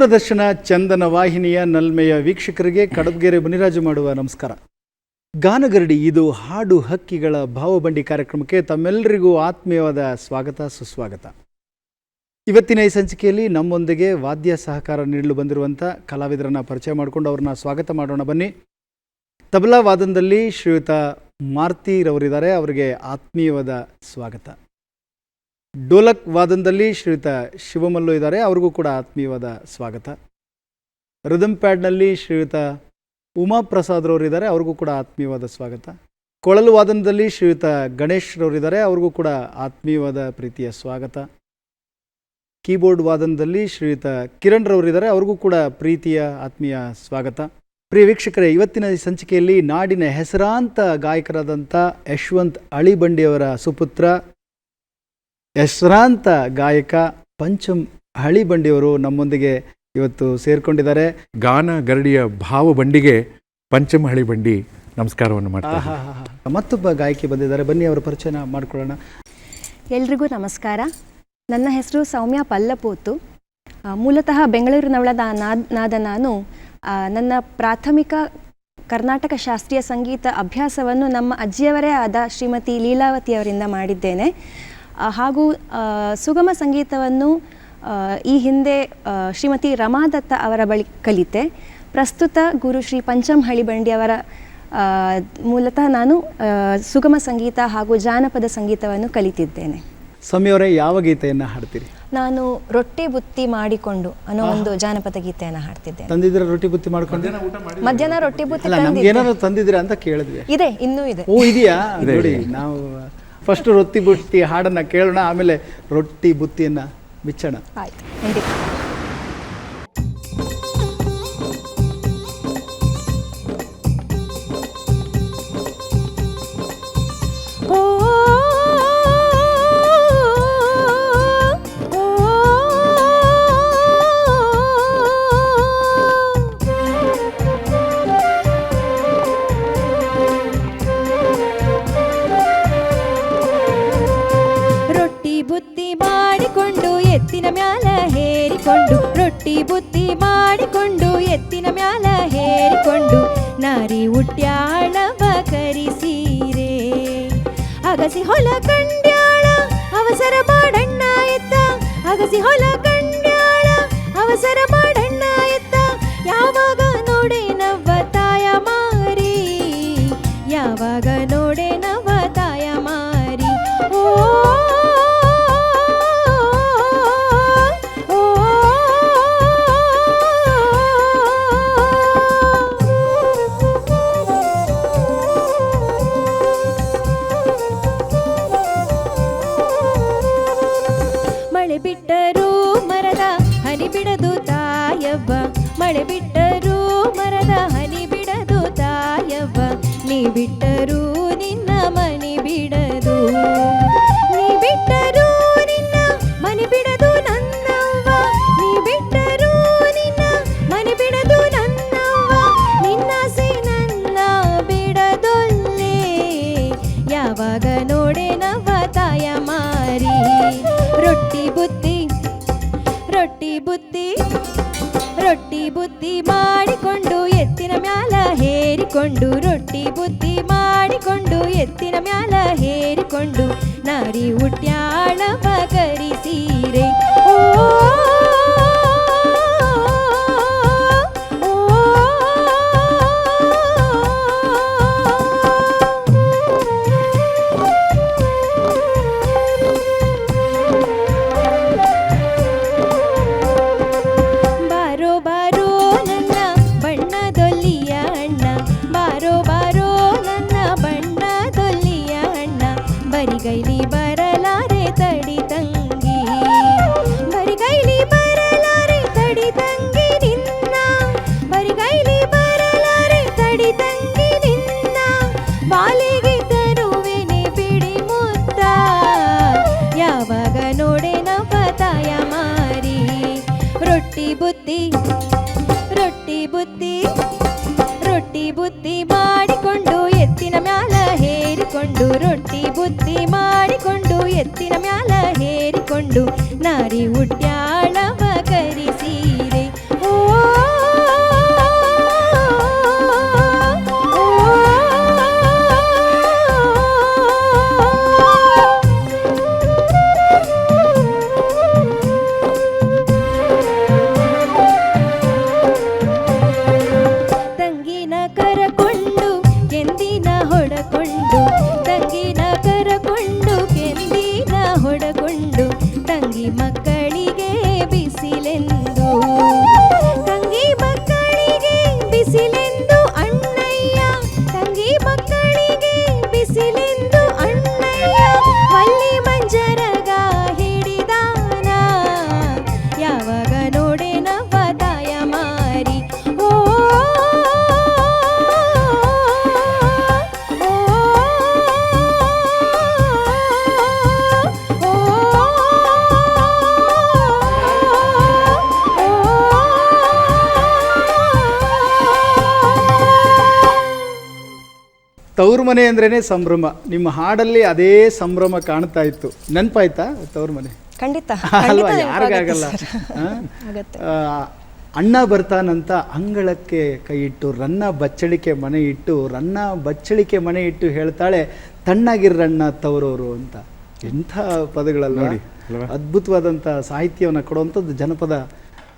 ದೂರದರ್ಶನ ಚಂದನ ವಾಹಿನಿಯ ನಲ್ಮೆಯ ವೀಕ್ಷಕರಿಗೆ ಕಡಬಗೆರೆ ಮುನಿರಾಜು ಮಾಡುವ ನಮಸ್ಕಾರ. ಗಾನಗರಡಿ, ಇದು ಹಾಡು ಹಕ್ಕಿಗಳ ಭಾವಬಂಡಿ ಕಾರ್ಯಕ್ರಮಕ್ಕೆ ತಮ್ಮೆಲ್ಲರಿಗೂ ಆತ್ಮೀಯವಾದ ಸ್ವಾಗತ, ಸುಸ್ವಾಗತ. ಇವತ್ತಿನ ಈ ಸಂಚಿಕೆಯಲ್ಲಿ ನಮ್ಮೊಂದಿಗೆ ವಾದ್ಯ ಸಹಕಾರ ನೀಡಲು ಬಂದಿರುವಂಥ ಕಲಾವಿದರನ್ನ ಪರಿಚಯ ಮಾಡಿಕೊಂಡು ಅವ್ರನ್ನ ಸ್ವಾಗತ ಮಾಡೋಣ ಬನ್ನಿ. ತಬಲಾ ವಾದನದಲ್ಲಿ ಶ್ರೀಯುತ ಮಾರ್ತಿರವರಿದ್ದಾರೆ ಅವರಿಗೆ ಆತ್ಮೀಯವಾದ ಸ್ವಾಗತ. ಡೋಲಕ್ ವಾದನದಲ್ಲಿ ಶ್ರೀಯುತ ಶಿವಮಲ್ಲು ಇದ್ದಾರೆ. ಅವ್ರಿಗೂ ಕೂಡ ಆತ್ಮೀಯವಾದ ಸ್ವಾಗತ. ರಿದಮ್ ಪ್ಯಾಡ್ನಲ್ಲಿ ಶ್ರೀಯುತ ಉಮಾಪ್ರಸಾದ್ ರವರಿದ್ದಾರೆ. ಅವ್ರಿಗೂ ಕೂಡ ಆತ್ಮೀಯವಾದ ಸ್ವಾಗತ. ಕೊಳಲು ವಾದನದಲ್ಲಿ ಶ್ರೀಯುತ ರವರಿದ್ದಾರೆ. ಅವ್ರಿಗೂ ಕೂಡ ಆತ್ಮೀಯವಾದ ಪ್ರೀತಿಯ ಸ್ವಾಗತ. ಕೀಬೋರ್ಡ್ ವಾದನದಲ್ಲಿ ಶ್ರೀಯುತ ಕಿರಣ್ ರವರಿದ್ದಾರೆ. ಅವ್ರಿಗೂ ಕೂಡ ಪ್ರೀತಿಯ ಆತ್ಮೀಯ ಸ್ವಾಗತ. ಪ್ರಿಯ ವೀಕ್ಷಕರೇ, ಇವತ್ತಿನ ಸಂಚಿಕೆಯಲ್ಲಿ ನಾಡಿನ ಹೆಸರಾಂತ ಗಾಯಕರಾದಂಥ ಯಶವಂತ್ ಅಳಿಬಂಡಿಯವರ ಸುಪುತ್ರ ಹೆಸರಾಂತ ಗಾಯಕ ಪಂಚಮ್ ಹಳಿಬಂಡಿಯವರು ನಮ್ಮೊಂದಿಗೆ ಇವತ್ತು ಸೇರ್ಕೊಂಡಿದ್ದಾರೆ. ಗಾನ ಗರಡಿಯ ಭಾವ ಬಂಡಿಗೆ ಪಂಚಮಹಳಿ ಬಂಡಿ ನಮಸ್ಕಾರವನ್ನು ಮಾಡ್ತಾರೆ. ಮತ್ತೊಬ್ಬ ಗಾಯಕಿ ಬಂದಿದ್ದಾರೆ. ಬನ್ನಿ ಅವರ ಪರಿಚಯ ಮಾಡ್ಕೊಳ್ಳೋಣ. ಎಲ್ರಿಗೂ ನಮಸ್ಕಾರ. ನನ್ನ ಹೆಸರು ಸೌಮ್ಯ ಪಲ್ಲಪೋತು. ಮೂಲತಃ ಬೆಂಗಳೂರಿನವಳದ ನಾದ್ ನಾದ ನಾನು ನನ್ನ ಪ್ರಾಥಮಿಕ ಕರ್ನಾಟಕ ಶಾಸ್ತ್ರೀಯ ಸಂಗೀತ ಅಭ್ಯಾಸವನ್ನು ನಮ್ಮ ಅಜ್ಜಿಯವರೇ ಆದ ಶ್ರೀಮತಿ ಲೀಲಾವತಿಯವರಿಂದ ಮಾಡಿದ್ದೇನೆ. ಆ, ಹಾಗೂ ಸುಗಮ ಸಂಗೀತವನ್ನು ಆ, ಈ ಹಿಂದೆ ಶ್ರೀಮತಿ ರಮಾದತ್ತ ಅವರ ಬಳಿ ಕಲಿತೆ. ಪ್ರಸ್ತುತ ಗುರು ಶ್ರೀ ಪಂಚಮ್ ಹಳಿಬಂಡಿ ಅವರ ಆ, ಮೂಲತಃ ನಾನು ಸುಗಮ ಸಂಗೀತ ಹಾಗೂ ಜಾನಪದ ಸಂಗೀತವನ್ನು ಕಲಿತಿದ್ದೇನೆ. ಸಮಯವರೇ ಯಾವ ಗೀತೆಯನ್ನು ಹಾಡ್ತೀರಿ? ನಾನು ರೊಟ್ಟಿ ಬುತ್ತಿ ಮಾಡಿಕೊಂಡು ಅನ್ನೋ ಒಂದು ಜಾನಪದ ಗೀತೆಯನ್ನು ಹಾಡ್ತಿದ್ದೇನೆ. ತಂದಿದ್ದೀರಾ ರೊಟ್ಟಿ ಬುತ್ತಿ ಮಾಡ್ಕೊಂಡು? ಮಧ್ಯಾಹ್ನ ರೊಟ್ಟಿ ಬುತ್ತಿ. ಏನಾದ್ರು ತಂದಿದ್ದೀರಾ ಅಂತ ಕೇಳಿದ್ವಿ. ಇದೆ ಇನ್ನೂ ಇದೆ. ಓ ಇದೆಯಾ? ನೋಡಿ ನಾವು ಫಸ್ಟ್ ರೊಟ್ಟಿ ಬುತ್ತಿ ಹಾಡನ್ನ ಕೇಳೋಣ ಆಮೇಲೆ ರೊಟ್ಟಿ ಬುತ್ತಿಯನ್ನ ಬಿಚ್ಚೋಣ. ಆಯ್ತು ರೊಟ್ಟಿ ಬುತ್ತಿ ರೊಟ್ಟಿ ಬುತ್ತಿ ಮಾಡಿಕೊಂಡು ಎತ್ತಿನ ಮ್ಯಾಲ ಹೇರಿಕೊಂಡು, ರೊಟ್ಟಿ ಬುತ್ತಿ ಮಾಡಿಕೊಂಡು ಎತ್ತಿನ ಮ್ಯಾಲ ಹೇರಿಕೊಂಡು ನಾರಿ ಹುಟ್ಟ್ಯಾಳ ಪಗರಿಸೀರೆ ಓ ಹೇರಿಕೊಂಡು ರೊಟ್ಟಿ ಬುತ್ತಿ ಮಾಡಿಕೊಂಡು ಎತ್ತಿನ ಮ್ಯಾಲ ಹೇರಿಕೊಂಡು ನಾರಿ ಉಡ್ಯಾಳವ ಮನೆ ಅಂದ್ರೇನೆ ಸಂಭ್ರಮ. ನಿಮ್ಮ ಹಾಡಲ್ಲಿ ಅದೇ ಸಂಭ್ರಮ ಕಾಣ್ತಾ ಇತ್ತು. ನೆನಪಾಯ್ತಾ ತವ್ರ ಮನೆ? ಖಂಡಿತ. ಅಲ್ವಾ? ಖಂಡಿತ ಯಾರಿಗಾಗಲ್ಲ. ಅಣ್ಣ ಬರ್ತಾನಂತ ಅಂಗಳಕ್ಕೆ ಕೈ ಇಟ್ಟು ರನ್ನ ಬಚ್ಚಳಿಕೆ ಮನೆ ಇಟ್ಟು ರನ್ನ ಬಚ್ಚಳಿಕೆ ಮನೆ ಇಟ್ಟು ಹೇಳ್ತಾಳೆ ತಣ್ಣಗಿರ್ರಣ್ಣ ತವರವರು ಅಂತ. ಎಂಥ ಪದಗಳಲ್ಲಿ ನೋಡಿ? ಅದ್ಭುತವಾದಂಥ ಸಾಹಿತ್ಯವನ್ನು ಕೊಡುವಂಥದ್ದು ಜನಪದ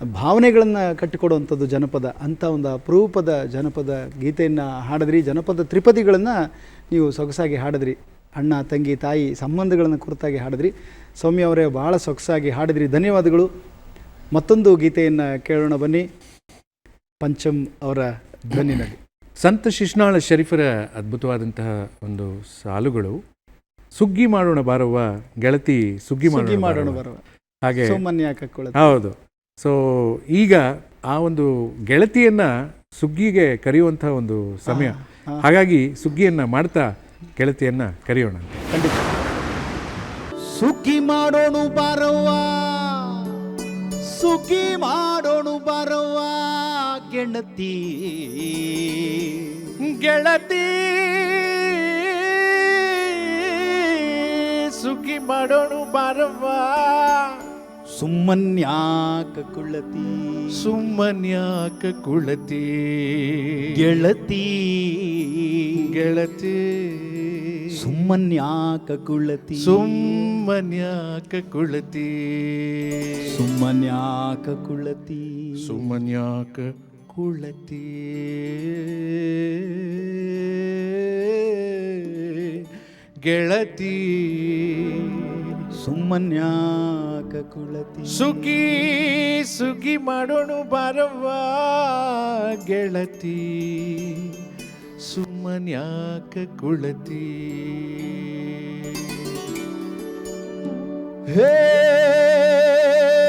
ಭಾವನೆಗಳನ್ನು ಕಟ್ಟಿಕೊಡುವಂಥದ್ದು ಜನಪದ ಅಂಥ ಒಂದು ಅಪರೂಪದ ಜನಪದ ಗೀತೆಯನ್ನು ಹಾಡಿದ್ರಿ. ಜನಪದ ತ್ರಿಪದಿಗಳನ್ನು ನೀವು ಸೊಗಸಾಗಿ ಹಾಡಿದ್ರಿ. ಅಣ್ಣ ತಂಗಿ ತಾಯಿ ಸಂಬಂಧಗಳನ್ನು ಕುರಿತಾಗಿ ಹಾಡಿದ್ರಿ. ಸೌಮ್ಯ ಅವರೇ ಭಾಳ ಸೊಗಸಾಗಿ ಹಾಡಿದ್ರಿ. ಧನ್ಯವಾದಗಳು. ಮತ್ತೊಂದು ಗೀತೆಯನ್ನು ಕೇಳೋಣ ಬನ್ನಿ. ಪಂಚಮ್ ಅವರ ಧ್ವನಿನಲ್ಲಿ. ಸಂತ ಶಿಶ್ನಾಳ ಶರೀಫರ ಅದ್ಭುತವಾದಂತಹ ಒಂದು ಸಾಲುಗಳು. ಸುಗ್ಗಿ ಮಾಡೋಣ ಬಾರವ್ವ. ಗೆಳತಿ ಸುಗ್ಗಿ ಮಾಡೋಣ ಬಾರವ್ವ. ಹಾಗೆ ಹೌದು. ಸೊ ಈಗ ಆ ಒಂದು ಗೆಳತಿಯನ್ನ ಸುಗ್ಗಿಗೆ ಕರೆಯುವಂಥ ಒಂದು ಸಮಯ. ಹಾಗಾಗಿ ಸುಗ್ಗಿಯನ್ನ ಮಾಡ್ತಾ ಗೆಳತಿಯನ್ನ ಕರೆಯೋಣ ಖಂಡಿತ. ಸುಗ್ಗಿ ಮಾಡೋಣ ಬಾರವ್ವ. ಸುಗ್ಗಿ ಮಾಡೋಣ ಬಾರವ್ವ ಗೆಳತಿ. ಗೆಳತಿ. ಸುಗ್ಗಿ ಮಾಡೋಣ ಬಾರವ್ವ. ಸುಮ್ಮನ್ಯಾಕ ಕುಳ್ಳತಿ ಸುಮ್ಮನ್ಯಾಕ ಕುಳತಿ ಗೆಳತಿ ಗೆಳತಿ ಸುಮ್ಮನ್ಯಾಕ ಕುಳ್ಳತಿ ಸುಮ್ಮನ್ಯಾಕ ಕುಳತಿ ಸುಮ್ಮನ್ಯಾಕ ಕುಳ್ಳತಿ ಸುಮ್ಮನ್ಯಾಕ ಕುಳತಿ ಗೆಳತಿ ಸುಮ್ಮನ್ಯಾಕ ಕುಳ್ಳತಿ ಸುಗಿ ಸುಗಿ ಮಾಡೋಣ ಬಾರವ್ವ ಗೆಳತಿ. ಸುಮ್ಮನ್ಯಾಕ ಕುಳತಿ ಹೇ ಹೇ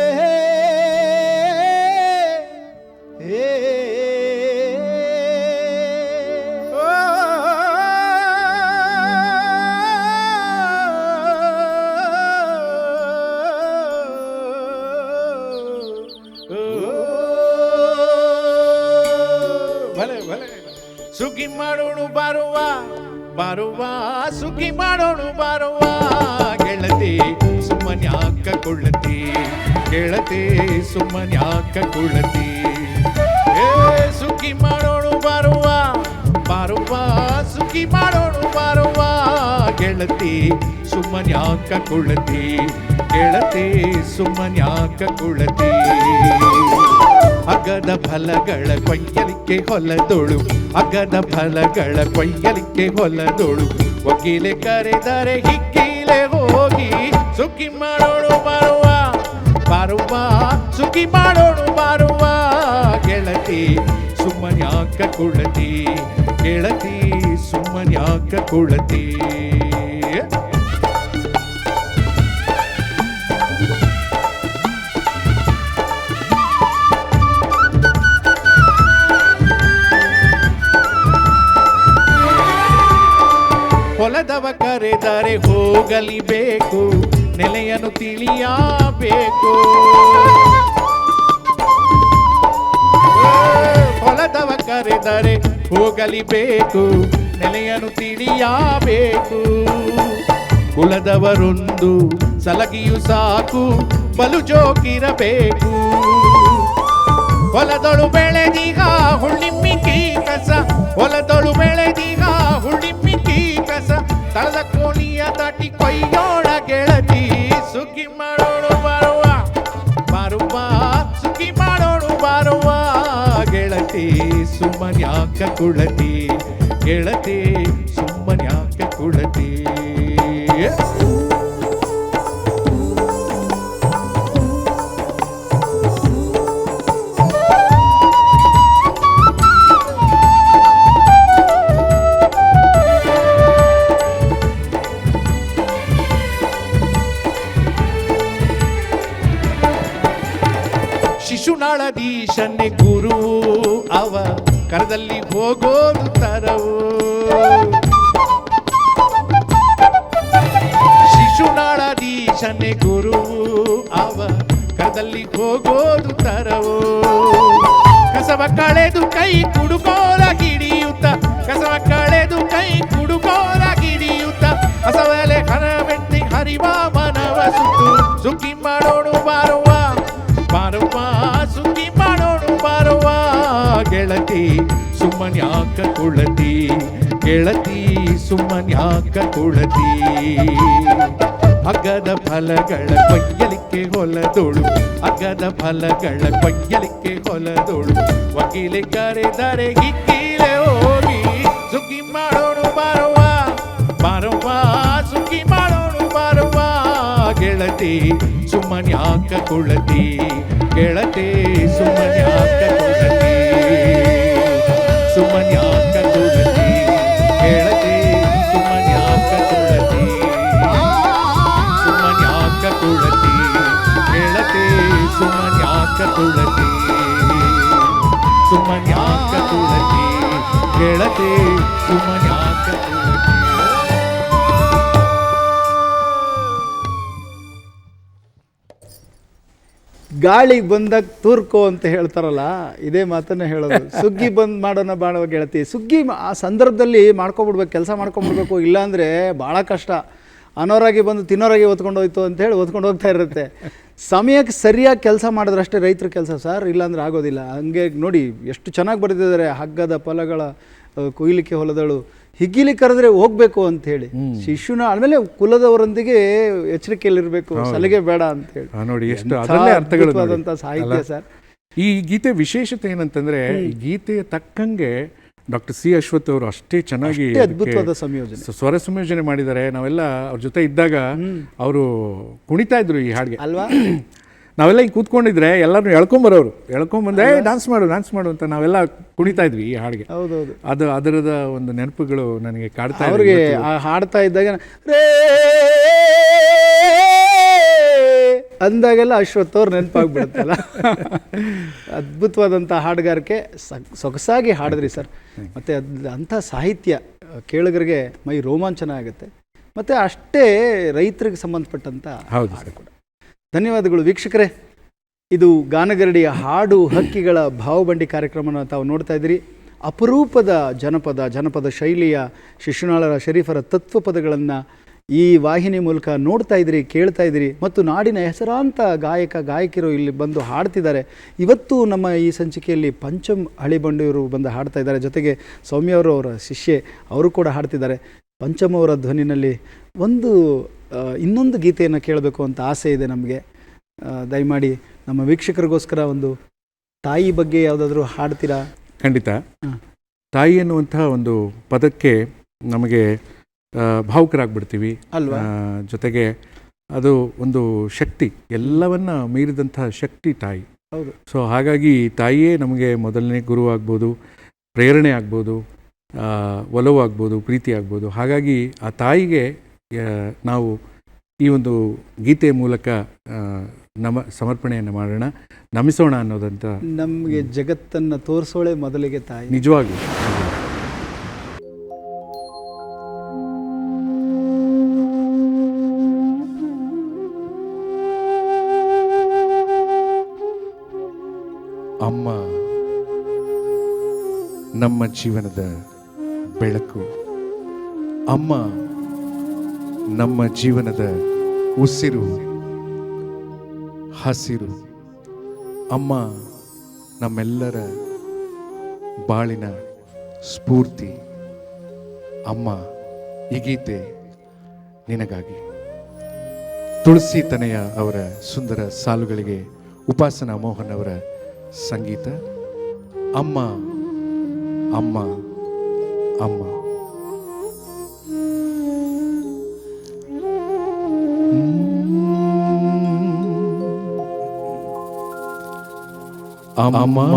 ಸುಗ್ಗಿ ಮಾಡೋಣ ಬಾರುವ ಬಾರುವ, ಸುಖಿ ಮಾಡೋಣ ಬಾರುವ. ಗೆಳತಿ ಸುಮ್ಮನ್ಯಾಕ ಕುಳ್ಳತಿ ಗೆಳತಿ ಸುಮ್ಮನ್ಯಾಕ ಕುಳ್ಳತಿ ಏ ಸುಗ್ಗಿ ಮಾಡೋಣ ಬಾರುವ ಬಾರುವ ಸುಗ್ಗಿ ಮಾಡೋಣ ಬಾರುವ. ಗೆಳತಿ ಸುಮ್ಮನ್ಯಾಕ ಕುಳ್ಳತಿ ಗೆಳತಿ ಸುಮ್ಮನ್ಯಾಕ ಕುಳ್ಳತಿ ಅಗದ ಫಲಗಳ ಕೊಯ್ಯಲಿಕ್ಕೆ ಹೊಲದೊಳು, ಅಗದ ಫಲಗಳ ಕೊಯ್ಯಲಿಕ್ಕೆ ಹೊಲದೊಳು. ವಕೀಲೆ ಕರೆದರೆ ಹಿಕ್ಕೀಲೆ ಹೋಗಿ ಸುಖಿ ಮಾಡೋಣ ಬರುವ ಬರುವ ಸುಖಿ ಮಾಡೋಣ ಬರುವ ಗೆಳತಿ ಸುಮ್ಮನ್ಯಾಕ ಕುಳತಿ, ಗೆಳತಿ ಸುಮ್ಮನ್ಯಾಕ ಕುಳತಿ? ಹೊಲದವ ಕರೆದರೆ ಹೋಗಲಿ ಬೇಕು ನೆಲೆಯನ್ನು ತಿಳಿಯಬೇಕು. ಹೊಲದವ ಕರೆದರೆ ಹೋಗಲಿ ಬೇಕು ನೆಲೆಯನ್ನು ತಿಳಿಯಬೇಕು. ಕುಲದವರೊಂದು ಸಲಗಿಯು ಸಾಕು ಬಲು ಜೋಕಿರಬೇಕು ಹೊಲದೊಳು ಬೆಳೆದೀಗ ಹುಣ್ಣಿಮ್ಮಿ ಕಸ ಹೊಲದಳು ಬೆಳೆದೀಗ ಕಸ ತಳದ ಕೋಣಿಯ ದಾಟಿ ಕೊಯ್ಯೋಳ ಗೆಳತಿ ಸುಗ್ಗಿ ಮಾಡೋಣ ಬರುವ ಬರುವ, ಸುಗ್ಗಿ ಮಾಡೋಣ ಬರುವ ಗೆಳತಿ ಸುಮ್ಮನ್ಯಾಕ ಕುಳತಿ? ಗೆಳತಿ ಸುಮ್ಮನ್ಯಾಕ ಕುಳತಿ? ಶಿಶುನಾಳದೀಶನ್ನೇ ಗುರು ಅವ ಕರದಲ್ಲಿ ಹೋಗೋದು ತರವು. ಶನಿ ಗುರು ಅವ ಕರದಲ್ಲಿ ಹೋಗೋದು ತರವು. ಕಸವ ಕಳೆದು ಕೈ ಕುಡುಕೋಲ ಹಿಡಿಯುತ್ತ, ಕಸವ ಕಳೆದು ಕೈ ಕುಡುಕೋಲ ಹಿಡಿಯುತ್ತ ಹಸವಲೆ ಹರವೆಟ್ಟಿ ಹರಿವ ಮನವ ಸುತ್ತು ಸುಖಿ ಮಾಡೋಣ ಸುಮ್ಮನ್ಯಾಕ ಕುಳತಿ? ಗೆಳತಿ ಸುಮ್ಮನ್ಯಾಕ ಕುಳತಿ? ಅಗ್ಗದ ಫಲಗಳ ಕೊಯ್ಯಲಿಕ್ಕೆ ಹೊಲದೋಳು. ಅಗ್ಗದ ಫಲಗಳ ಕೊಯ್ಯಲಿಕ್ಕೆ ಹೊಲದೋಳು. ವಕೀಲೆ ಕರೆದರೆ ಹಿಕ್ಕೀಲೆ ಹೋಗಿ ಸುಖಿ ಮಾಡೋಣ ಬಾರುವ ಬಾರುವ ಸುಖಿ ಮಾಡೋಣ ಬಾರುವ ಗೆಳತಿ ಸುಮ್ಮನ್ಯಾಕ ಕುಳತಿ ಗೆಳತಿ ಸುಮ್ಮನ್ಯಾಕ ಕುಳತಿ? ಸುಮ್ಮನ್ಯಾಕ ಕುಳತಿ ಗೆಳತಿ ಸುಮ್ಮನ್ಯಾಕ ಕುಳತಿ ಸುಮ್ಮನ್ಯಾಕ ಕುಳತಿ? ಗೆಳತಿ ಸುಮ್ಮನ್ಯಾಕ ಕುಳತಿ ಸುಮ್ಮನ್ಯಾಕ ಕುಳತಿ ಗೆಳತಿ ಸುಮ್ಮನ್ಯಾಕ ಕುಳತಿ ಗಾಳಿಗೆ ಬಂದಾಗ ತೂರ್ಕೋ ಅಂತ ಹೇಳ್ತಾರಲ್ಲ ಇದೇ ಮಾತನ್ನು ಹೇಳೋದು. ಸುಗ್ಗಿ ಬಂದ್ ಮಾಡೋಣ ಬಾಣ ಗೆಳತಿ ಸುಗ್ಗಿ ಆ ಸಂದರ್ಭದಲ್ಲಿ ಮಾಡ್ಕೊಬಿಡ್ಬೇಕು ಕೆಲಸ ಮಾಡ್ಕೊಂಬಿಡ್ಬೇಕು ಇಲ್ಲಾಂದರೆ ಭಾಳ ಕಷ್ಟ. ಅನೋರಾಗಿ ಬಂದು ತಿನ್ನೋರಾಗಿ ಹೊತ್ಕೊಂಡು ಹೋಯ್ತು ಅಂತ ಹೇಳಿ ಹೊತ್ಕೊಂಡು ಹೋಗ್ತಾ ಇರುತ್ತೆ. ಸಮಯಕ್ಕೆ ಸರಿಯಾಗಿ ಕೆಲಸ ಮಾಡಿದ್ರಷ್ಟೇ ರೈತರ ಕೆಲಸ. ಸರ್ ಇಲ್ಲಾಂದ್ರೆ ಆಗೋದಿಲ್ಲ. ಹಂಗೆ ನೋಡಿ ಎಷ್ಟು ಚೆನ್ನಾಗಿ ಬರೆದಿದ್ದಾರೆ. ಹಗ್ಗದ ಫಲಗಳ ಕೊಯ್ಲಿಕ್ಕೆ ಹೊಲದಳು. ಹಿಗ್ಗಿಲಿ ಕರೆದ್ರೆ ಹೋಗ್ಬೇಕು ಅಂತ ಹೇಳಿ. ಶಿಶುನ ಆಮೇಲೆ ಕುಲದವರೊಂದಿಗೆ ಎಚ್ಚರಿಕೆಯಲ್ಲಿರ್ಬೇಕು. ಸಲಿಗೆ ಬೇಡ ಅಂತ ಹೇಳಿ. ನೋಡಿ ಎಷ್ಟು ಸಾಹಿತ್ಯ? ಸರ್. ಈ ಗೀತೆ ವಿಶೇಷತೆ ಏನಂತಂದ್ರೆ ಈ ಗೀತೆಯ ತಕ್ಕಂಗೆ ಡಾಕ್ಟರ್ ಸಿ ಅಶ್ವಥ್ ಅವರು ಅಷ್ಟೇ ಚೆನ್ನಾಗಿ ಅದ್ಭುತವಾದ ಸಂಯೋಜನೆ. ಸ್ವರ ಸಂಯೋಜನೆ ಮಾಡಿದ್ದಾರೆ. ನಾವೆಲ್ಲ ಅವ್ರ ಜೊತೆ ಇದ್ದಾಗ ಅವರು ಕುಣಿತಾ ಇದ್ರು ಈ ಹಾಡಿಗೆ. ಅಲ್ವಾ? ನಾವೆಲ್ಲ ಹಿಂಗೆ ಕೂತ್ಕೊಂಡಿದ್ರೆ ಎಲ್ಲರೂ ಎಳ್ಕೊಂಬರೋರು ಎಳ್ಕೊಂಬಂದ್ರೆ ಡಾನ್ಸ್ ಮಾಡು ಡಾನ್ಸ್ ಮಾಡು ಅಂತ ನಾವೆಲ್ಲ ಕುಣಿತಾ ಇದ್ವಿ ಈ ಹಾಡಿಗೆ. ಹೌದೌದು. ಅದು ಅದರದ ಒಂದು ನೆನಪುಗಳು ನನಗೆ ಕಾಡ್ತಾ ಅವ್ರಿಗೆ ಇವತ್ತು. ಹಾಡ್ತಾ ಇದ್ದಾಗ ರೇ ಅಂದಾಗೆಲ್ಲ ಅಶ್ವಥ್ ಅವ್ರು ನೆನಪಾಗ್ಬಿಡುತ್ತಲ್ಲ? ಅದ್ಭುತವಾದಂಥ ಹಾಡುಗಾರಿಕೆ ಸೊಗಸಾಗಿ ಹಾಡಿದ್ರಿ ಸರ್. ಮತ್ತು ಅದ್ ಅಂಥ ಸಾಹಿತ್ಯ ಕೇಳುಗರಿಗೆ ಮೈ ರೋಮಾಂಚನ ಆಗುತ್ತೆ. ಮತ್ತು ಅಷ್ಟೇ ರೈತರಿಗೆ ಸಂಬಂಧಪಟ್ಟಂಥ ಹೌದು ಹಾಡು ಕೂಡ. ಧನ್ಯವಾದಗಳು ವೀಕ್ಷಕರೇ. ಇದು ಗಾನಗರಡಿಯ ಹಾಡು ಹಕ್ಕಿಗಳ ಭಾವಬಂಡಿ ಕಾರ್ಯಕ್ರಮವನ್ನು ತಾವು ನೋಡ್ತಾ ಇದ್ದೀರಿ. ಅಪರೂಪದ ಜನಪದ ಜನಪದ ಶೈಲಿಯ ಶಿಶುನಾಳರ ಶರೀಫರ ತತ್ವ ಪದಗಳನ್ನು ಈ ವಾಹಿನಿ ಮೂಲಕ ನೋಡ್ತಾ ಇದ್ದೀರಿ, ಕೇಳ್ತಾ ಇದ್ದೀರಿ. ಮತ್ತು ನಾಡಿನ ಹೆಸರಾಂತ ಗಾಯಕ ಗಾಯಕಿಯರು ಇಲ್ಲಿ ಬಂದು ಹಾಡ್ತಿದ್ದಾರೆ. ಇವತ್ತು ನಮ್ಮ ಈ ಸಂಚಿಕೆಯಲ್ಲಿ ಪಂಚಮ್ ಹಳಿಬಂಡಿಯವರು ಬಂದು ಹಾಡ್ತಾ ಇದ್ದಾರೆ. ಜೊತೆಗೆ ಸೌಮ್ಯ ಅವರು ಶಿಷ್ಯೆ, ಅವರು ಕೂಡ ಹಾಡ್ತಿದ್ದಾರೆ. ಪಂಚಮ್ ಅವರ ಧ್ವನಿನಲ್ಲಿ ಒಂದು ಇನ್ನೊಂದು ಗೀತೆಯನ್ನು ಕೇಳಬೇಕು ಅಂತ ಆಸೆ ಇದೆ ನಮಗೆ. ದಯಮಾಡಿ ನಮ್ಮ ವೀಕ್ಷಕರಿಗೋಸ್ಕರ ಒಂದು ತಾಯಿ ಬಗ್ಗೆ ಯಾವುದಾದ್ರೂ ಹಾಡ್ತೀರಾ? ಖಂಡಿತ. ತಾಯಿ ಎನ್ನುವಂತಹ ಒಂದು ಪದಕ್ಕೆ ನಮಗೆ ಭಾವುಕರಾಗ್ಬಿಡ್ತೀವಿ. ಅಲ್ವಾ? ಜೊತೆಗೆ ಅದು ಒಂದು ಶಕ್ತಿ ಎಲ್ಲವನ್ನ ಮೀರಿದಂತಹ ಶಕ್ತಿ ತಾಯಿ. ಹೌದು. ಸೊ ಹಾಗಾಗಿ ತಾಯಿಯೇ ನಮಗೆ ಮೊದಲನೇ ಗುರು ಆಗ್ಬೋದು ಪ್ರೇರಣೆ ಆಗ್ಬೋದು ಒಲವು ಆಗ್ಬೋದು ಪ್ರೀತಿ ಆಗ್ಬೋದು. ಹಾಗಾಗಿ ಆ ತಾಯಿಗೆ ನಾವು ಈ ಒಂದು ಗೀತೆಯ ಮೂಲಕ ನಮ ಸಮರ್ಪಣೆಯನ್ನು ಮಾಡೋಣ. ನಮಿಸೋಣ ಅನ್ನೋದಂತ ನಮಗೆ ಜಗತ್ತನ್ನು ತೋರಿಸೋಳೆ ಮೊದಲಿಗೆ ತಾಯಿ. ನಿಜವಾಗ್ಲೂ ಅಮ್ಮ ನಮ್ಮ ಜೀವನದ ಬೆಳಕು. ಅಮ್ಮ ನಮ್ಮ ಜೀವನದ ಉಸಿರು, ಹಸಿರು. ಅಮ್ಮ, ನಮ್ಮೆಲ್ಲರ ಬಾಳಿನ ಸ್ಫೂರ್ತಿ. ಅಮ್ಮ, ಈ ಗೀತೆ ನಿನಗಾಗಿ. ತುಳಸಿ ತನೆಯ ಅವರ ಸುಂದರ ಸಾಲುಗಳಿಗೆ ಉಪಾಸನಾ ಮೋಹನ್ ಅವರ ಸಂಗೀತ. ಅಮ್ಮ ಅಮ್ಮ ಅಮ್ಮ. ಅಮ್ಮ ಅಮ್ಮ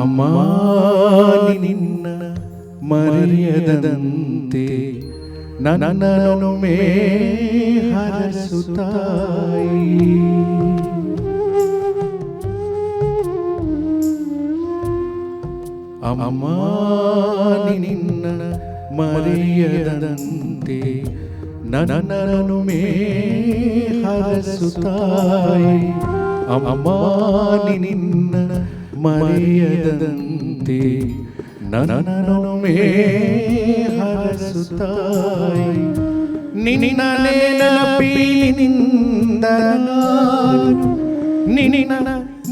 ಅಮ್ಮ ನಿನ್ನ ಮರೆಯದಂತೆ ನನ್ನನು ಮೇ ಹರಸುತ್ತಾಯಿ ಅಮ್ಮ ನಿನ್ನ ಮರೆಯದಂತೆ ನನ್ನನು ಮೇ ಹರಸುತ್ತಾಯಿ ಅಮ್ಮ ನಿನ್ನ ಮರೆಯದಂತೆ ನನನೊಮ್ಮೆ ಹರಸುತ್ತಾಯಿ. ನಿನ್ನ ನೆನಪಿನಿಂದ ನಾನು ನಿನ್ನ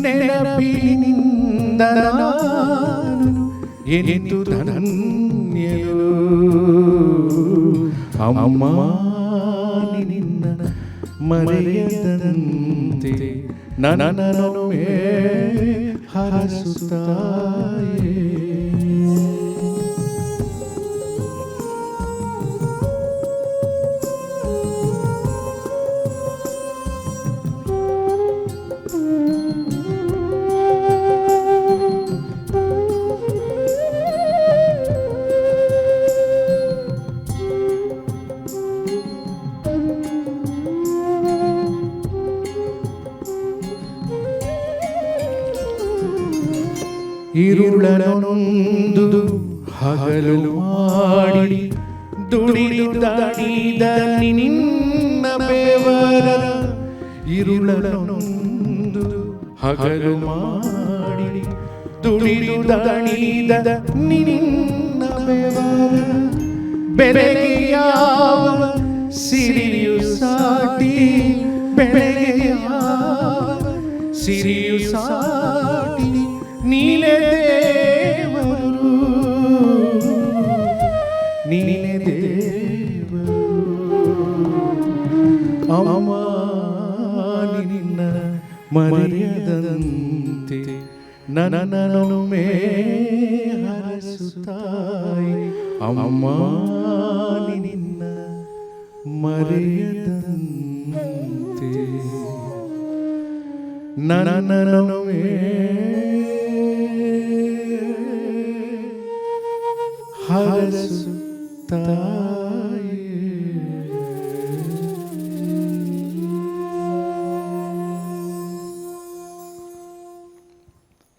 ನೆನಪಿನಿಂದ ನಾನು ಎನಿತು ಧನ್ಯರು ಅಮ್ಮ ನಿನ್ನ ಮರೆಯದಂತೆ ನನ್ನನು ಹರಸುತ್ತಾಯೇ ಇರುಳನೊಂದು ಹಗಲು ಮಾಡಿ ದುಡಿದು ನಿನ್ನ ಬೇವರ ಇರುಳನೊಂದು ಹಗಲು ಮಾಡಿ ದುಡಿದಾಡಿದ ನಿನ್ನ ಬೇವರ ಬೆಳಗೆಯಾವ ಸಿರಿಯು ಸಾಟಿ ಬೆಳಗೆಯಾವ ಸಿರಿಯು ಸಾಟಿ ನೀನೇ ದೇವರು ನೀನೇ ದೇವರು ಅಮ್ಮ ನಿನ್ನ ಮರೆಯದಂತೆ ನನ್ನನು ಮೇ ಹರಸುತ್ತಾಯಿ ಅಮ್ಮ ನಿನ್ನ ಮರೆಯದಂತೆ ನನ್ನನು ಮೇ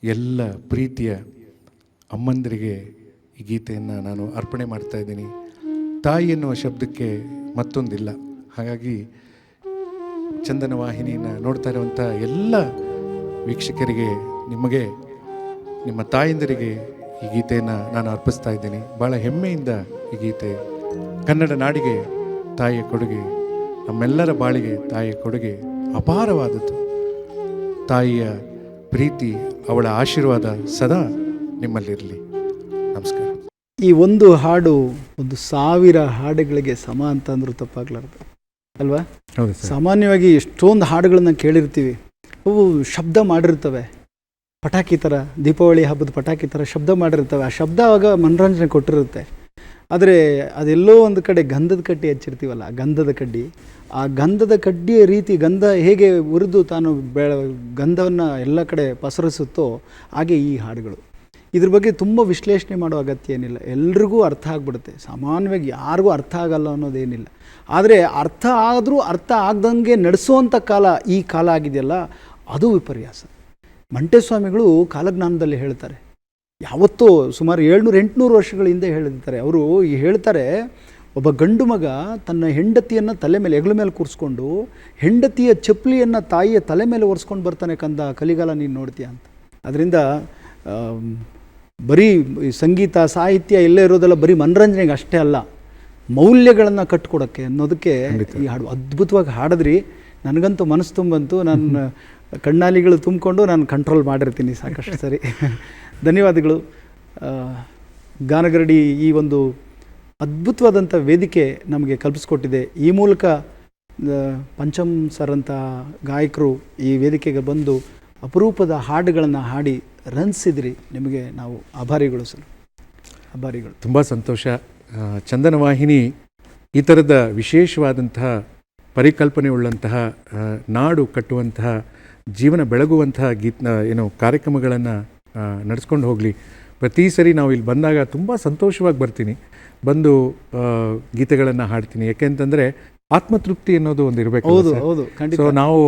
ಎಲ್ಲ ಪ್ರೀತಿಯ ಅಮ್ಮಂದರಿಗೆ ಈ ಗೀತೆಯನ್ನು ನಾನು ಅರ್ಪಣೆ ಮಾಡ್ತಾ ಇದ್ದೀನಿ. ತಾಯಿ ಎನ್ನುವ ಶಬ್ದಕ್ಕೆ ಮತ್ತೊಂದಿಲ್ಲ. ಹಾಗಾಗಿ ಚಂದನ ವಾಹಿನಿಯನ್ನು ನೋಡ್ತಾ ಇರುವಂಥ ಎಲ್ಲ ವೀಕ್ಷಕರಿಗೆ, ನಿಮಗೆ, ನಿಮ್ಮ ತಾಯಂದಿರಿಗೆ ಈ ಗೀತೆಯನ್ನು ನಾನು ಅರ್ಪಿಸ್ತಾ ಇದ್ದೀನಿ. ಭಾಳ ಹೆಮ್ಮೆಯಿಂದ ಈ ಗೀತೆ ಕನ್ನಡ ನಾಡಿಗೆ ತಾಯಿಯ ಕೊಡುಗೆ ನಮ್ಮೆಲ್ಲರ ಬಾಳಿಗೆ ತಾಯಿಯ ಕೊಡುಗೆ ಅಪಾರವಾದದ್ದು. ತಾಯಿಯ ಪ್ರೀತಿ ಅವಳ ಆಶೀರ್ವಾದ ಸದಾ ನಿಮ್ಮಲ್ಲಿರಲಿ. ನಮಸ್ಕಾರ. ಈ ಒಂದು ಹಾಡು ಒಂದು ಸಾವಿರ ಹಾಡುಗಳಿಗೆ ಸಮ ಅಂತ ಅಂದ್ರೂ ತಪ್ಪಾಗ್ಲಾರ್ದು. ಅಲ್ವಾ? ಹೌದು ಸಾಮಾನ್ಯವಾಗಿ ಎಷ್ಟೊಂದು ಹಾಡುಗಳನ್ನ ಕೇಳಿರ್ತೀವಿ. ಅವು ಶಬ್ದ ಮಾಡಿರ್ತವೆ. ಪಟಾಕಿ ಥರ ದೀಪಾವಳಿ ಹಬ್ಬದ ಪಟಾಕಿ ಥರ ಶಬ್ದ ಮಾಡಿರ್ತವೆ ಆ ಶಬ್ದ ಆವಾಗ ಮನೋರಂಜನೆ ಕೊಟ್ಟಿರುತ್ತೆ. ಆದರೆ ಅದೆಲ್ಲೋ ಒಂದು ಕಡೆ ಗಂಧದ ಕಡ್ಡಿ ಹಚ್ಚಿರ್ತೀವಲ್ಲ ಗಂಧದ ಕಡ್ಡಿ. ಆ ಗಂಧದ ಕಡ್ಡಿಯ ರೀತಿ ಗಂಧ ಹೇಗೆ ಉರಿದು ತಾನು ಬೆ, ಗಂಧವನ್ನು ಎಲ್ಲ ಕಡೆ ಪಸರಿಸುತ್ತೋ ಹಾಗೆ ಈ ಹಾಡುಗಳು. ಇದ್ರ ಬಗ್ಗೆ ತುಂಬ ವಿಶ್ಲೇಷಣೆ ಮಾಡೋ ಅಗತ್ಯ ಏನಿಲ್ಲ. ಎಲ್ರಿಗೂ ಅರ್ಥ ಆಗ್ಬಿಡುತ್ತೆ. ಸಾಮಾನ್ಯವಾಗಿ ಯಾರಿಗೂ ಅರ್ಥ ಆಗಲ್ಲ ಅನ್ನೋದೇನಿಲ್ಲ ಆದರೆ ಅರ್ಥ ಆದರೂ ಅರ್ಥ ಆಗ್ದಂಗೆ ನಡೆಸುವಂಥ ಕಾಲ ಈ ಕಾಲ ಆಗಿದೆಯಲ್ಲ, ಅದು ವಿಪರ್ಯಾಸ. ಮಂಟೇಸ್ವಾಮಿಗಳು ಕಾಲಜ್ಞಾನದಲ್ಲಿ ಹೇಳ್ತಾರೆ. ಯಾವತ್ತೋ ಸುಮಾರು ಏಳ್ನೂರು ಎಂಟುನೂರು ವರ್ಷಗಳ ಹಿಂದೆ ಹೇಳಿರ್ತಾರೆ. ಅವರು ಈ ಹೇಳ್ತಾರೆ ಒಬ್ಬ ಗಂಡು ಮಗ ತನ್ನ ಹೆಂಡತಿಯನ್ನು ತಲೆ ಮೇಲೆ ಹೆಗಲ ಮೇಲೆ ಕೂರಿಸ್ಕೊಂಡು ಹೆಂಡತಿಯ ಚಪ್ಪಲಿಯನ್ನು ತಾಯಿಯ ತಲೆ ಮೇಲೆ ಒರೆಸ್ಕೊಂಡು ಬರ್ತಾನೆ ಕಂದ ಕಲಿಗಾಲ ನೀನು ನೋಡ್ತೀಯ ಅಂತ. ಅದರಿಂದ ಬರೀ ಸಂಗೀತ ಸಾಹಿತ್ಯ ಎಲ್ಲ ಇರೋದೆಲ್ಲ ಬರೀ ಮನರಂಜನೆಗೆ ಅಷ್ಟೇ ಅಲ್ಲ ಮೌಲ್ಯಗಳನ್ನು ಕಟ್ಕೊಡೋಕ್ಕೆ ಅನ್ನೋದಕ್ಕೆ ಈ ಹಾಡು ಅದ್ಭುತವಾಗಿ ಹಾಡಿದ್ರಿ. ನನಗಂತೂ ಮನಸ್ಸು ತುಂಬಂತು. ನನ್ನ ಕಣ್ಣಾಲಿಗಳು ತುಂಬಿಕೊಂಡು ನಾನು ಕಂಟ್ರೋಲ್ ಮಾಡಿರ್ತೀನಿ ಸಾಕಷ್ಟು ಸರಿ. ಧನ್ಯವಾದಗಳು. ಗಾನಗರಡಿ ಈ ಒಂದು ಅದ್ಭುತವಾದಂಥ ವೇದಿಕೆ ನಮಗೆ ಕಲ್ಪಿಸ್ಕೊಟ್ಟಿದೆ. ಈ ಮೂಲಕ ಪಂಚಮ್ ಸರ್ ಅಂತ ಗಾಯಕರು ಈ ವೇದಿಕೆಗೆ ಬಂದು ಅಪರೂಪದ ಹಾಡುಗಳನ್ನು ಹಾಡಿ ರನ್ಸಿದ್ರಿ ನಿಮಗೆ ನಾವು ಆಭಾರಿಗಳು ಸರ್ ಆಭಾರಿಗಳು. ತುಂಬ ಸಂತೋಷ. ಚಂದನ ವಾಹಿನಿ ಈ ಥರದ ವಿಶೇಷವಾದಂತಹ ಪರಿಕಲ್ಪನೆ ಉಳ್ಳಂತಹ ನಾಡು ಕಟ್ಟುವಂತಹ ಜೀವನ ಬೆಳಗುವಂತಹ ಗೀತ್ ಏನು ಕಾರ್ಯಕ್ರಮಗಳನ್ನು ನಡೆಸ್ಕೊಂಡು ಹೋಗಲಿ. ಪ್ರತಿ ಸರಿ ನಾವು ಇಲ್ಲಿ ಬಂದಾಗ ತುಂಬ ಸಂತೋಷವಾಗಿ ಬರ್ತೀನಿ. ಬಂದು ಗೀತೆಗಳನ್ನು ಹಾಡ್ತೀನಿ. ಯಾಕೆಂತಂದರೆ ಆತ್ಮತೃಪ್ತಿ ಅನ್ನೋದು ಒಂದು ಇರಬೇಕು ಹೌದು ಹೌದು ಖಂಡಿತ. ಸೊ ನಾವು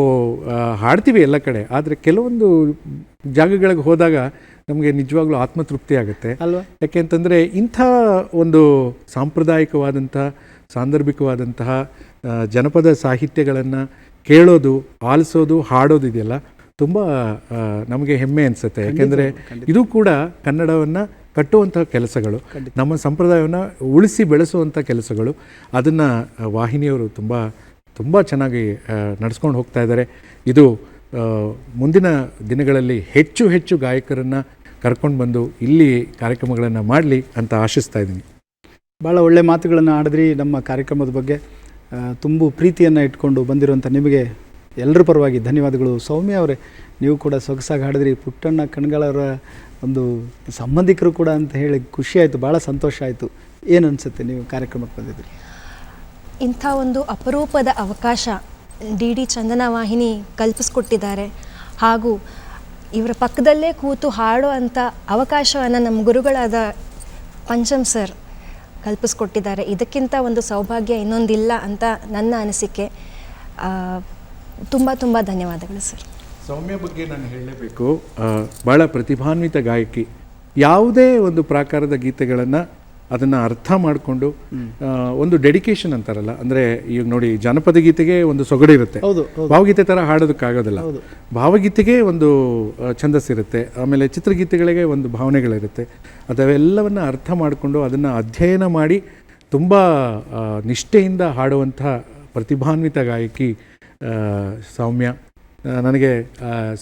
ಹಾಡ್ತೀವಿ ಎಲ್ಲ ಕಡೆ. ಆದರೆ ಕೆಲವೊಂದು ಜಾಗಗಳಿಗೆ ಹೋದಾಗ ನಮಗೆ ನಿಜವಾಗ್ಲೂ ಆತ್ಮತೃಪ್ತಿ ಆಗುತ್ತೆ. ಅಲ್ವಾ? ಯಾಕೆಂತಂದರೆ ಇಂಥ ಒಂದು ಸಾಂಪ್ರದಾಯಿಕವಾದಂತಹ ಸಾಂದರ್ಭಿಕವಾದಂತಹ ಜನಪದ ಸಾಹಿತ್ಯಗಳನ್ನು ಕೇಳೋದು ಆಲಿಸೋದು ಹಾಡೋದು ಇದೆಯಲ್ಲ ತುಂಬ ನಮಗೆ ಹೆಮ್ಮೆ ಅನಿಸುತ್ತೆ. ಯಾಕೆಂದರೆ ಇದು ಕೂಡ ಕನ್ನಡವನ್ನು ಕಟ್ಟುವಂಥ ಕೆಲಸಗಳು. ನಮ್ಮ ಸಂಪ್ರದಾಯವನ್ನು ಉಳಿಸಿ ಬೆಳೆಸುವಂಥ ಕೆಲಸಗಳು. ಅದನ್ನು ವಾಹಿನಿಯವರು ತುಂಬ ತುಂಬ ಚೆನ್ನಾಗಿ ನಡೆಸ್ಕೊಂಡು ಹೋಗ್ತಾ ಇದ್ದಾರೆ. ಇದು ಮುಂದಿನ ದಿನಗಳಲ್ಲಿ ಹೆಚ್ಚು ಹೆಚ್ಚು ಗಾಯಕರನ್ನು ಕರ್ಕೊಂಡು ಬಂದು ಇಲ್ಲಿ ಕಾರ್ಯಕ್ರಮಗಳನ್ನು ಮಾಡಲಿ ಅಂತ ಆಶಿಸ್ತಾ ಇದ್ದೀನಿ. ಭಾಳ ಒಳ್ಳೆ ಮಾತುಗಳನ್ನು ಆಡಿದ್ರಿ ನಮ್ಮ ಕಾರ್ಯಕ್ರಮದ ಬಗ್ಗೆ. ತುಂಬು ಪ್ರೀತಿಯನ್ನು ಇಟ್ಕೊಂಡು ಬಂದಿರುವಂಥ ನಿಮಗೆ ಎಲ್ಲರ ಪರವಾಗಿ ಧನ್ಯವಾದಗಳು. ಸೌಮ್ಯ ಅವರೇ, ನೀವು ಕೂಡ ಸೊಗಸಾಗಿ ಹಾಡಿದ್ರಿ. ಪುಟ್ಟಣ್ಣ ಕಣ್ಗಳವರ ಒಂದು ಸಂಬಂಧಿಕರು ಕೂಡ ಅಂತ ಹೇಳಿ ಖುಷಿ ಆಯಿತು ಭಾಳ ಸಂತೋಷ ಆಯಿತು. ಏನು ಅನಿಸುತ್ತೆ ನೀವು ಕಾರ್ಯಕ್ರಮಕ್ಕೆ ಬಂದಿದ್ರಿ? ಇಂಥ ಒಂದು ಅಪರೂಪದ ಅವಕಾಶ ಡಿ ಡಿ ಚಂದನ ವಾಹಿನಿ ಕಲ್ಪಿಸ್ಕೊಟ್ಟಿದ್ದಾರೆ. ಹಾಗೂ ಇವರ ಪಕ್ಕದಲ್ಲೇ ಕೂತು ಹಾಡೋ ಅಂಥ ಅವಕಾಶವನ್ನು ನಮ್ಮ ಗುರುಗಳಾದ ಪಂಚಮ್ ಸರ್ ಕಲ್ಪಿಸ್ಕೊಟ್ಟಿದ್ದಾರೆ. ಇದಕ್ಕಿಂತ ಒಂದು ಸೌಭಾಗ್ಯ ಇನ್ನೊಂದಿಲ್ಲ ಅಂತ ನನ್ನ ಅನಿಸಿಕೆ. ತುಂಬ ತುಂಬ ಧನ್ಯವಾದಗಳು ಸರ್. ಸೌಮ್ಯ ಬಗ್ಗೆ ನಾನು ಹೇಳಲೇಬೇಕು ಭಾಳ ಪ್ರತಿಭಾನ್ವಿತ ಗಾಯಕಿ. ಯಾವುದೇ ಒಂದು ಪ್ರಾಕಾರದ ಗೀತೆಗಳನ್ನು ಅದನ್ನು ಅರ್ಥ ಮಾಡಿಕೊಂಡು ಒಂದು ಡೆಡಿಕೇಶನ್ ಅಂತಾರಲ್ಲ ಅಂದರೆ ಈಗ ನೋಡಿ ಜಾನಪದ ಗೀತೆಗೆ ಒಂದು ಸೊಗಡಿರುತ್ತೆ ಭಾವಗೀತೆ ಥರ ಹಾಡೋದಕ್ಕಾಗೋದಿಲ್ಲ. ಭಾವಗೀತೆಗೆ ಒಂದು ಛಂದಸ್ಸಿರುತ್ತೆ ಆಮೇಲೆ ಚಿತ್ರಗೀತೆಗಳಿಗೆ ಒಂದು ಭಾವನೆಗಳಿರುತ್ತೆ. ಅದವೆಲ್ಲವನ್ನು ಅರ್ಥ ಮಾಡಿಕೊಂಡು ಅದನ್ನು ಅಧ್ಯಯನ ಮಾಡಿ ತುಂಬ ನಿಷ್ಠೆಯಿಂದ ಹಾಡುವಂಥ ಪ್ರತಿಭಾನ್ವಿತ ಗಾಯಕಿ ಸೌಮ್ಯ. ನನಗೆ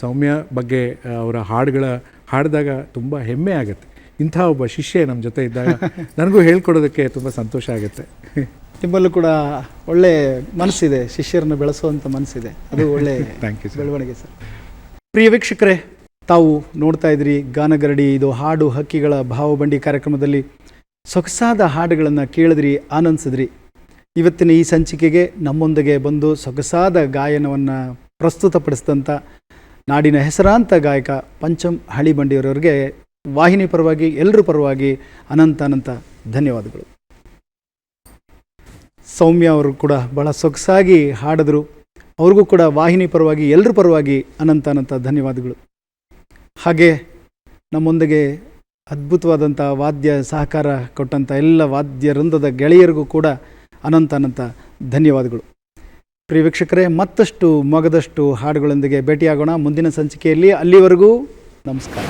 ಸೌಮ್ಯ ಬಗ್ಗೆ ಅವರ ಹಾಡುಗಳ ಹಾಡಿದಾಗ ತುಂಬ ಹೆಮ್ಮೆ ಆಗುತ್ತೆ. ಇಂಥ ಒಬ್ಬ ಶಿಷ್ಯ ನಮ್ಮ ಜೊತೆ ಇದ್ದಾಗ ನನಗೂ ಹೇಳ್ಕೊಡೋದಕ್ಕೆ ತುಂಬ ಸಂತೋಷ ಆಗುತ್ತೆ. ನಿಮ್ಮಲ್ಲೂ ಕೂಡ ಒಳ್ಳೆ ಮನಸ್ಸಿದೆ ಶಿಷ್ಯರನ್ನು ಬೆಳೆಸುವಂಥ ಮನಸ್ಸಿದೆ. ಅದು ಒಳ್ಳೆ ಥ್ಯಾಂಕ್ ಯು. ಬೆಳವಣಿಗೆ ಸರ್ ಪ್ರಿಯ ವೀಕ್ಷಕರೇ ತಾವು ನೋಡ್ತಾ ಇದ್ರಿ ಗಾನಗರಡಿ ಇದು ಹಾಡು ಹಕ್ಕಿಗಳ ಭಾವಬಂಡಿ ಕಾರ್ಯಕ್ರಮದಲ್ಲಿ ಸೊಗಸಾದ ಹಾಡುಗಳನ್ನು ಕೇಳಿದ್ರಿ ಆನಂದಿಸಿದ್ರಿ. ಇವತ್ತಿನ ಈ ಸಂಚಿಕೆಗೆ ನಮ್ಮೊಂದಿಗೆ ಬಂದು ಸೊಗಸಾದ ಗಾಯನವನ್ನು ಪ್ರಸ್ತುತಪಡಿಸಿದಂಥ ನಾಡಿನ ಹೆಸರಾಂತ ಗಾಯಕ ಪಂಚಮ್ ಹಳಿಬಂಡಿಯವರವರಿಗೆ ವಾಹಿನಿ ಪರವಾಗಿ ಎಲ್ಲರ ಪರವಾಗಿ ಅನಂತ ಅನಂತ ಧನ್ಯವಾದಗಳು. ಸೌಮ್ಯ ಅವರು ಕೂಡ ಬಹಳ ಸೊಗಸಾಗಿ ಹಾಡಿದ್ರು. ಅವ್ರಿಗೂ ಕೂಡ ವಾಹಿನಿ ಪರವಾಗಿ ಎಲ್ಲರ ಪರವಾಗಿ ಅನಂತ ಅನಂತ ಧನ್ಯವಾದಗಳು. ಹಾಗೆ ನಮ್ಮೊಂದಿಗೆ ಅದ್ಭುತವಾದಂಥ ವಾದ್ಯ ಸಹಕಾರ ಕೊಟ್ಟಂಥ ಎಲ್ಲ ವಾದ್ಯ ವೃಂದದ ಗೆಳೆಯರಿಗೂ ಕೂಡ ಅನಂತ ಅನಂತ ಧನ್ಯವಾದಗಳು. ಪ್ರಿಯ ವೀಕ್ಷಕರೇ, ಮತ್ತಷ್ಟು ಮಗದಷ್ಟು ಹಾಡುಗಳೊಂದಿಗೆ ಭೇಟಿಯಾಗೋಣ. ಮುಂದಿನ ಸಂಚಿಕೆಯಲ್ಲಿ ಅಲ್ಲಿವರೆಗೂ ನಮಸ್ಕಾರ.